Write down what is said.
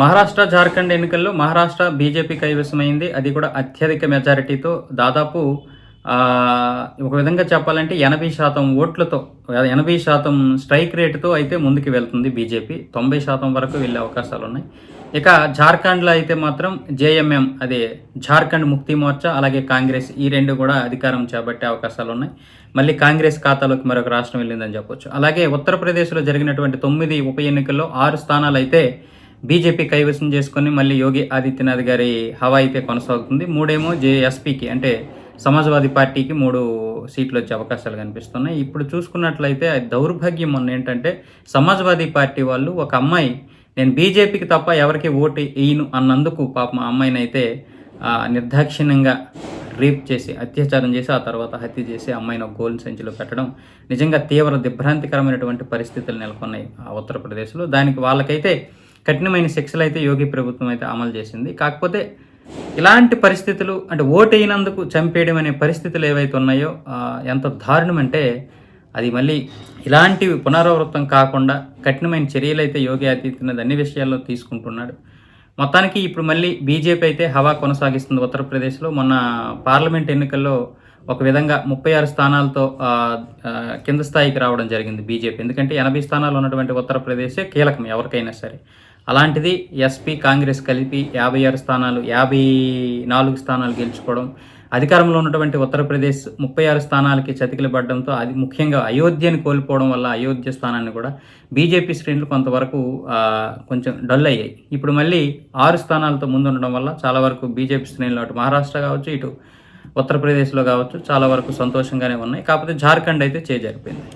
మహారాష్ట్ర జార్ఖండ్ ఎన్నికల్లో మహారాష్ట్ర బీజేపీ కైవసమైంది. అది కూడా అత్యధిక మెజారిటీతో దాదాపు ఒక విధంగా చెప్పాలంటే ఎనభై శాతం ఓట్లతో ఎనభై శాతం స్ట్రైక్ రేటుతో అయితే ముందుకు వెళ్తుంది బీజేపీ. తొంభై శాతం వరకు వెళ్ళే అవకాశాలు ఉన్నాయి. ఇక జార్ఖండ్లో అయితే మాత్రం జేఎంఎం అదే జార్ఖండ్ ముక్తి మోర్చా అలాగే కాంగ్రెస్ ఈ రెండు కూడా అధికారం చేపట్టే అవకాశాలు ఉన్నాయి. మళ్ళీ కాంగ్రెస్ ఖాతాలోకి మరొక రాష్ట్రం వెళ్ళిందని చెప్పొచ్చు. అలాగే ఉత్తరప్రదేశ్లో జరిగినటువంటి తొమ్మిది ఉప ఎన్నికల్లో ఆరు స్థానాలు అయితే బీజేపీ కైవసం చేసుకొని మళ్ళీ యోగి ఆదిత్యనాథ్ గారి హవా అయితే కొనసాగుతుంది. మూడేమో జేఎస్పీకి అంటే సమాజ్వాదీ పార్టీకి మూడు సీట్లు వచ్చే అవకాశాలు కనిపిస్తున్నాయి. ఇప్పుడు చూసుకున్నట్లయితే దౌర్భాగ్యం మొన్న ఏంటంటే సమాజ్వాదీ పార్టీ వాళ్ళు ఒక అమ్మాయి నేను బీజేపీకి తప్ప ఎవరికి ఓటు వేయను అన్నందుకు పాపం ఆ అమ్మాయిని అయితే నిర్దాక్షిణ్యంగా రేప్ చేసి అత్యాచారం చేసి ఆ తర్వాత హత్య చేసి అమ్మాయిని ఒక గోల్డ్ సంచిలో పెట్టడం నిజంగా తీవ్ర దిగ్భ్రాంతికరమైనటువంటి పరిస్థితులు నెలకొన్నాయి ఆ ఉత్తరప్రదేశ్లో. దానికి వాళ్ళకైతే కఠినమైన శిక్షలు అయితే యోగి ప్రభుత్వం అయితే అమలు చేసింది. కాకపోతే ఇలాంటి పరిస్థితులు అంటే ఓటైనందుకు చంపేయడం అనే పరిస్థితులు ఏవైతే ఉన్నాయో ఎంత దారుణం అంటే అది మళ్ళీ ఇలాంటివి పునరావృతం కాకుండా కఠినమైన చర్యలు అయితే యోగి ఆదిత్యనాథ్ అన్ని విషయాల్లో తీసుకుంటున్నాడు. మొత్తానికి ఇప్పుడు మళ్ళీ బీజేపీ అయితే హవా కొనసాగిస్తుంది ఉత్తరప్రదేశ్లో. మొన్న పార్లమెంట్ ఎన్నికల్లో ఒక విధంగా ముప్పై ఆరు స్థానాలతో కింద స్థాయికి రావడం జరిగింది బీజేపీ. ఎందుకంటే ఎనభై స్థానాలు ఉన్నటువంటి ఉత్తరప్రదేశే కీలకం ఎవరికైనా సరే. అలాంటిది ఎస్పీ కాంగ్రెస్ కలిపి యాభై ఆరు స్థానాలు యాభై నాలుగు స్థానాలు గెలుచుకోవడం అధికారంలో ఉన్నటువంటి ఉత్తరప్రదేశ్ ముప్పై ఆరు స్థానాలకి చతికిలు పడడంతో అది ముఖ్యంగా అయోధ్యని కోల్పోవడం వల్ల అయోధ్య స్థానాన్ని కూడా బీజేపీ శ్రేణులు కొంతవరకు కొంచెం డల్ అయ్యాయి. ఇప్పుడు మళ్ళీ ఆరు స్థానాలతో ముందుండడం వల్ల చాలా వరకు బీజేపీ శ్రేణులు అటు మహారాష్ట్ర కావచ్చు ఇటు ఉత్తరప్రదేశ్లో కావచ్చు చాలా వరకు సంతోషంగానే ఉన్నాయి. కాకపోతే జార్ఖండ్ అయితే చేజారిపోయింది.